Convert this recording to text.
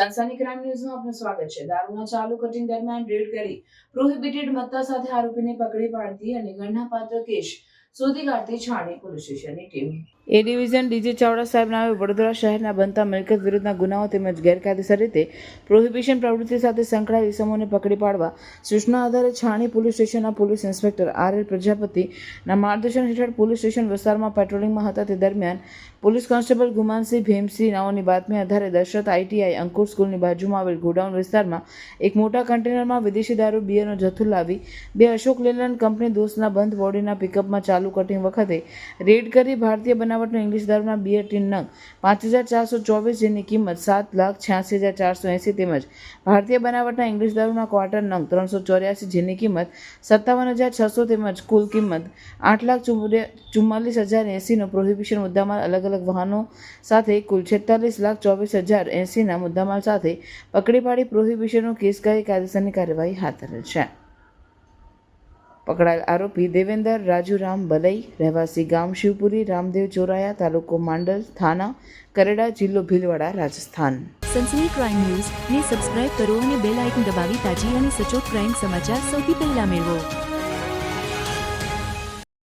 સનસની crime ન્યૂઝમાં આપનું સ્વાગત છે. દારૂના ચાલુ કટિંગ દરમિયાન રેડ કરી પ્રોહિબિટેડ મત્તા સાથે આરોપીને પકડી પાડતી અને ગણનાપાત્ર કેસ શોધી કાઢતી છાણી પોલીસ સ્ટેશનની team. A division DJ Chavda સાહેબ નામે વડોદરા શહેરના બનતા મિલકત વિરુદ્ધના ગુનાઓ તેમજ ગેરકાયદેસર રીતે પ્રોહિબિશન પ્રવૃત્તિ સાથે સંકળાયેલ ઇસમોને પકડી પાડવા સૂચના આધારે છાણી પોલીસ સ્ટેશનના પોલીસ ઇન્સ્પેક્ટર આર એલ પ્રજાપતિના માર્ગદર્શન હેઠળ પોલીસ સ્ટેશન વિસ્તારમાં પેટ્રોલિંગમાં હતા તે દરમિયાન પોલીસ કોન્સ્ટેબલ ગુમાનસિંહ ભીમસિંહ નાઓની બાતમી આધારે દશરથ આઈટીઆઈ અંકુર સ્કૂલની બાજુમાં આવેલ ગોડાઉન વિસ્તારમાં એક મોટા કન્ટેનરમાં વિદેશી દારૂ બિયરનો જથ્થો લાવી બે અશોક લેલન કંપની દોસ્તના બંધ બોડીના પિકઅપમાં ચાલુ કટિંગ વખતે રેડ કરી ભારતીય બનાવટનો ઇંગ્લિશ દારૂના ટીન નંગ. પાંચ હજાર ચારસો ચોવીસ જેની કિંમત સાત લાખ છ્યાસી હજાર ચારસો એંસી તેમજ ભારતીય બનાવટના ઇંગ્લિશ દારૂના ક્વાર્ટર નંગ ત્રણસો ચોર્યાસી જેની કિંમત સત્તાવન હજાર છસો તેમજ કુલ કિંમત આઠ લાખ ચુમ્માલીસ હજાર એંસીનો પ્રોહિબિશન મુદ્દામાલ અલગ અલગ વાહનો સાથે કુલ છેતાલીસ લાખ ચોવીસ હજાર એંસીના મુદ્દામાલ સાથે પકડી પાડી પ્રોહિબિશનનો કેસ કરી કાયદેસરની કાર્યવાહી હાથ ધરેલ છે. પકડાયેલ આરોપી દેવેન્દર રાજુરામ બલઈ, રહેવાસી ગામ શિવપુરી, રામદેવ ચોરાયા, તાલુકો માંડલ, થાના, કરેડા જિલ્લો ભીલવાડા, રાજસ્થાન. સનસની ક્રાઇમ ન્યૂઝ ને સબસ્ક્રાઇબ કરો અને બેલ આઇકન દબાવી તાજી અને સચોટ ક્રાઇમ સમાચાર સૌથી પહેલા મેળવો.